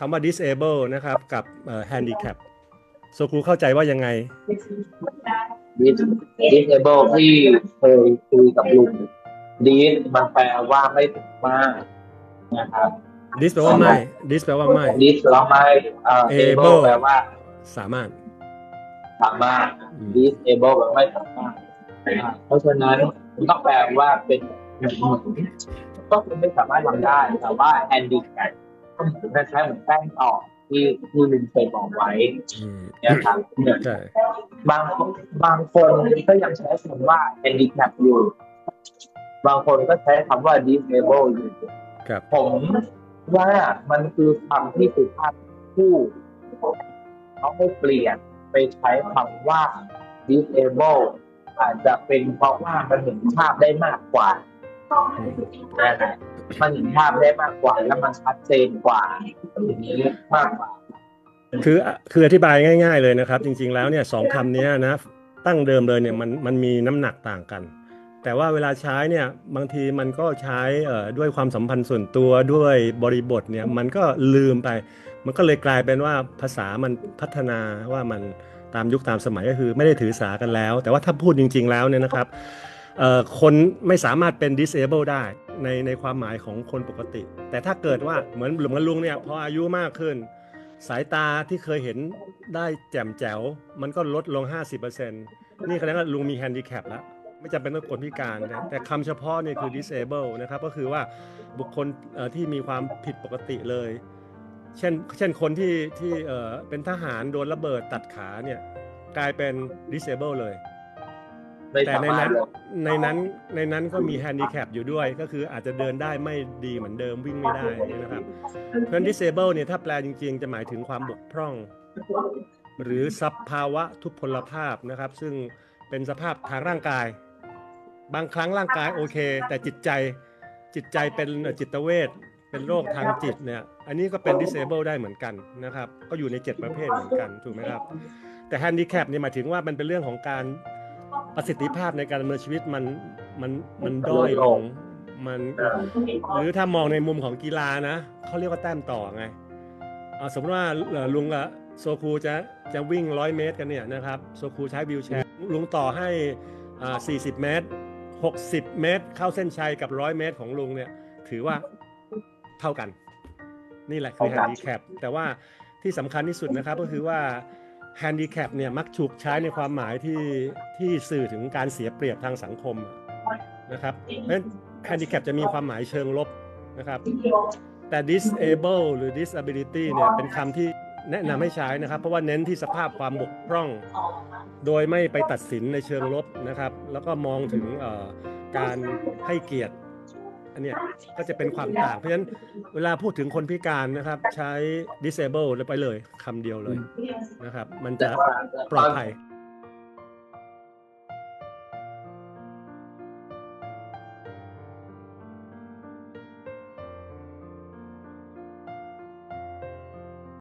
คำว่า disable นะครับ กับเอ่อ handicap โซครูเข้าใจว่ายังไง dis disable ที่เคยคุยกับลุง dis มันแปลว่าไม่ถึงมากนะครับ dis แปลว่าไม่ dis แปลว่าไม่ dis แล้วไม่เอ่อ Able able แปลว่า สามารถ สามารถอืม disable แปลว่าไม่สามารถอ่าเพราะฉะนั้นมันต้องแปลว่าเป็นเหมือนก็คือไม่สามารถทำได้แต่ว่า handicap ก็เหมือนคล้ายๆเหมือนแป้งต่อที่ที่ลุงเคยบอกไว้อืมนะครับเหมือนใช่บางคนบางคนก็ยังใช้คำว่า handicap อยู่ บางคนก็ใช้คำว่า disable อยู่ครับผมว่ามันคือคำที่สุภาพผู้เขาไม่เปลี่ยนไปใช้คำว่า disable อาจจะเป็นเพราะว่ามันเห็นภาพได้มากกว่าอื มันเห็นภาพได้มากกว่าแล้วมันชัดเจนกว่าอย่างนี้มากกว่าคือคืออธิบายง่าย ๆเลยนะครับ จริง ๆแล้วเนี่ยสองคำนี้นะตั้งเดิมเลยเนี่ยมันมันมีน้ำหนักต่างกัน แต่ว่าเวลาใช้เนี่ยบางทีมันก็ใช้เอ่อด้วยความสัมพันธ์ส่วนตัวด้วยบริบทเนี่ยมันก็ลืมไป มันก็เลยกลายเป็นว่าภาษามันพัฒนาว่ามันตามยุคตามสมัยก็คือไม่ได้ถือสากันแล้ว แต่ว่าถ้าพูดจริง ๆแล้วเนี่ยนะครับ คนไม่สามารถเป็น disable ได้ในในความหมายของคนปกติ แต่ถ้าเกิดว่าเหมือนหมือนลุงเนี่ยพออายุมากขึ้น สายตาที่เคยเห็นได้แจ่มแจ๋ว มันก็ลดลง 50%นี่แสดงว่าลุงมีแฮนดิแคปแล้วไม่จำเป็นต้องคนพิการนะแต่คำเฉพาะเนี่ยคือ disable นะครับก็คือว่าบุคคลที่มีความผิดปกติเลย เช่นเช่นคนที่ที่เป็นทหารโดนระเบิดตัดขาเนี่ยกลายเป็น disable เลย แต่สาในมารนั้ถนลงในนั้นในนั้นก็มีแฮนดิแคปอยู่ด้วย ก็คืออาจจะเดินได้ไม่ดีเหมือนเดิมวิ่งไม่ได้นะครับเพราะฉะนั้น disable เนี่ยถ้าแปลจริงๆ จะหมายถึงความบกพร่อง หรือสภาวะทุพพลภาพนะครับ ซึ่งเป็นสภาพทางร่างกาย บางครั้งร่างกายโอเค แต่จิตใจจิตใจเป็นจิตเวชเป็นโรคทางจิตเนี่ย อันนี้ก็เป็น disable ได้เหมือนกันนะครับ ก็อยู่ใน 7 ประเภทเหมือนกันถูกไหมครับ แต่ handicap เนี่ยหมายถึงว่ามันเป็นเรื่องของการ ประสิทธิภาพในการดำเนินชีวิตมันมันมันด้อยลงมันหรือถ้ามองในมุมของกีฬานะเขาเรียกว่าแต้มต่อไงเอาสมมติว่าเอ่อลุงกับโซคูจะจะวิ่ง100เมตรกันเนี่ยนะครับโซคูใช้วิวแชร์ลุงต่อให้อ่า40 เมตร 60 เมตร เข้าเส้นชัยกับ 100 เมตรของลุงเนี่ย ถือว่าเท่ากัน นี่แหละคือแฮเท่านกันดิแคปแต่ว่าที่สำคัญที่สุดนะครับก็คือว่า แฮนดิแคปเนี่ยมักถูกใช้ในความหมายที่ที่สื่อถึงการเสียเปรียบทางสังคมนะครับเพราะฉะนั้นแฮนดิแคปจะมีความหมายเชิงลบนะครับ แต่ disable หรือ disability เนี่ยเป็นคำที่แนะนำให้ใช้นะครับ เพราะว่าเน้นที่สภาพความบกพร่อง โดยไม่ไปตัดสินในเชิงลบนะครับ แล้วก็มองถึงการให้เกียรติ อันเนี้ยก็จะเป็นความต่าง เพราะฉะนั้นเวลาพูดถึงคนพิการนะครับ ใช้ disable แล้วไปเลยคำเดียวเลยนะครับ มันแต่จะว่าปลอดภัยต